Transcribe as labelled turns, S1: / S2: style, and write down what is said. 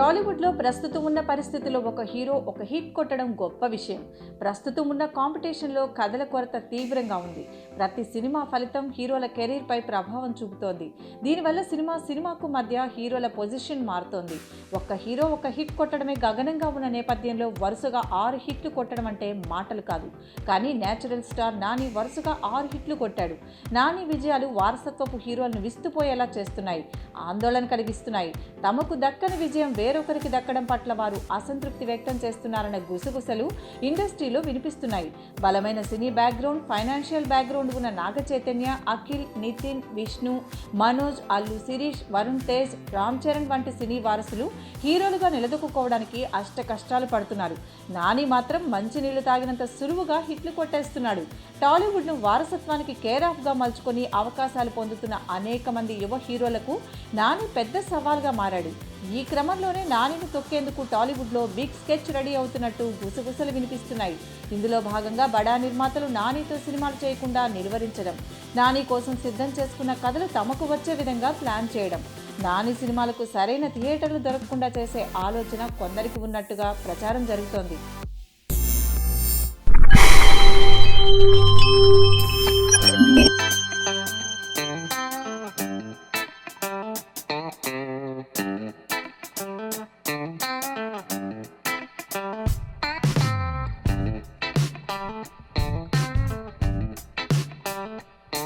S1: టాలీవుడ్లో ప్రస్తుతం ఉన్న పరిస్థితిలో ఒక హీరో ఒక హిట్ కొట్టడం గొప్ప విషయం. ప్రస్తుతం ఉన్న కాంపిటీషన్లో కథల కొరత తీవ్రంగా ఉంది. ప్రతి సినిమా ఫలితం హీరోల కెరీర్పై ప్రభావం చూపుతోంది. దీనివల్ల సినిమా సినిమాకు మధ్య హీరోల పొజిషన్ మారుతోంది. ఒక హీరో ఒక హిట్ కొట్టడమే గగనంగా ఉన్న నేపథ్యంలో వరుసగా ఆరు హిట్లు కొట్టడం అంటే మాటలు కాదు. కానీ నేచురల్ స్టార్ నాని వరుసగా ఆరు హిట్లు కొట్టాడు. నాని విజయాలు వారసత్వపు హీరోలను విస్తుపోయేలా చేస్తున్నాయి. ఆందోళన కలిగిస్తున్నాయి. తమకు దక్కని విజయం వేరొకరికి దక్కడం పట్ల వారు అసంతృప్తి వ్యక్తం చేస్తున్నారన్న గుసగుసలు ఇండస్ట్రీలో వినిపిస్తున్నాయి. బలమైన సినీ బ్యాక్గ్రౌండ్ ఫైనాన్షియల్ బ్యాక్గ్రౌండ్ ఉన్న నాగ చైతన్య అఖిల్ నితిన్ విష్ణు మనోజ్ అల్లు శిరీష్ వరుణ్ తేజ్ రామ్ చరణ్ వంటి సినీ వారసులు హీరోలుగా నిలదొక్కుకోవడానికి అష్ట కష్టాలు పడుతున్నారు. నాని మాత్రం మంచినీళ్ళు తాగినంత సులువుగా హిట్లు కొట్టేస్తున్నాడు. టాలీవుడ్ను వారసత్వానికి కేర్ ఆఫ్గా మలుచుకొని అవకాశాలు పొందుతున్న అనేక మంది యువ హీరోలకు నాని పెద్ద సవాల్గా మారాడు. ఈ క్రమంలోనే నానిని తొక్కేందుకు టాలీవుడ్లో బిగ్ స్కెచ్ రెడీ అవుతున్నట్టు గుసగుసలు వినిపిస్తున్నాయి. ఇందులో భాగంగా బడా నిర్మాతలు నానితో సినిమాలు చేయకుండా నిలువరించడం నాని కోసం సిద్ధం చేసుకున్న కథలు తమకు వచ్చే విధంగా ప్లాన్ చేయడం నాని సినిమాలకు సరైన థియేటర్లు దొరకకుండా చేసే ఆలోచన కొందరికి ఉన్నట్టుగా ప్రచారం జరుగుతోంది.